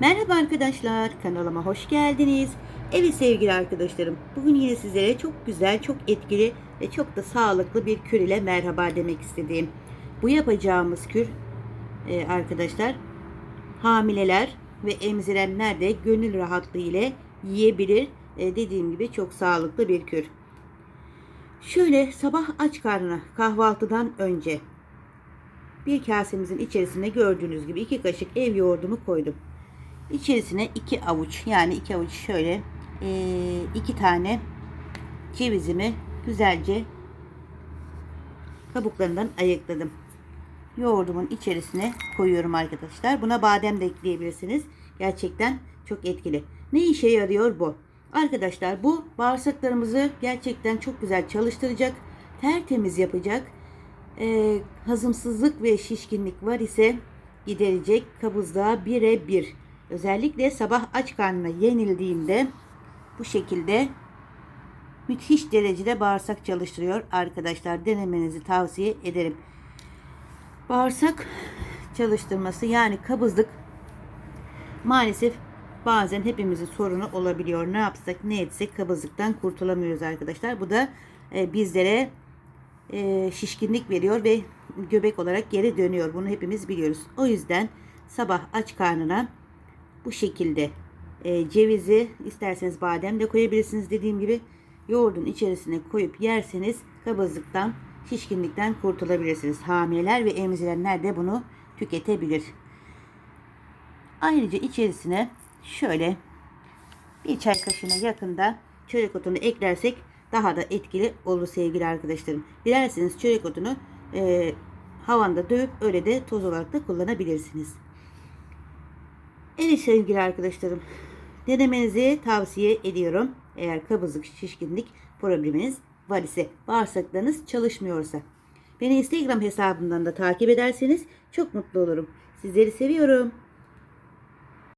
Merhaba arkadaşlar, kanalıma hoş geldiniz. Evet sevgili arkadaşlarım, bugün yine sizlere çok güzel, çok etkili ve çok da sağlıklı bir kür ile merhaba demek istediğim. Bu yapacağımız kür e, arkadaşlar, hamileler ve emzirenler de gönül rahatlığı ile yiyebilir. E, dediğim gibi çok sağlıklı bir kür. Şöyle sabah aç karnına kahvaltıdan önce bir kasemizin içerisine gördüğünüz gibi iki kaşık ev yoğurdumu koydum. İçerisine iki avuç yani iki avuç şöyle eee, iki tane cevizimi güzelce kabuklarından ayıkladım. Yoğurdumun içerisine koyuyorum arkadaşlar. Buna badem de ekleyebilirsiniz. Gerçekten çok etkili. Ne işe yarıyor bu? Arkadaşlar bu bağırsaklarımızı gerçekten çok güzel çalıştıracak. Tertemiz yapacak. Ee, hazımsızlık ve şişkinlik var ise giderecek. Kabızlığa birebir. Özellikle sabah aç karnına yenildiğinde bu şekilde müthiş derecede bağırsak çalıştırıyor arkadaşlar. Denemenizi tavsiye ederim. Bağırsak çalıştırması yani kabızlık maalesef bazen hepimizin sorunu olabiliyor. Ne yapsak ne etsek kabızlıktan kurtulamıyoruz arkadaşlar. Bu da e, bizlere e, şişkinlik veriyor ve göbek olarak geri dönüyor. Bunu hepimiz biliyoruz. O yüzden sabah aç karnına bu şekilde e, cevizi isterseniz badem de koyabilirsiniz dediğim gibi yoğurdun içerisine koyup yerseniz kabızlıktan şişkinlikten kurtulabilirsiniz. Hamileler ve emzirenler de bunu tüketebilir. Ayrıca içerisine şöyle bir çay kaşığına yakında çörek otunu eklersek daha da etkili olur sevgili arkadaşlarım. Dilerseniz çörek otunu e, havanda dövüp öyle de toz olarak da kullanabilirsiniz. Evet sevgili arkadaşlarım. Denemenizi tavsiye ediyorum. Eğer kabızlık, şişkinlik probleminiz var ise, bağırsaklarınız çalışmıyorsa. Beni Instagram hesabımdan da takip ederseniz çok mutlu olurum. Sizleri seviyorum.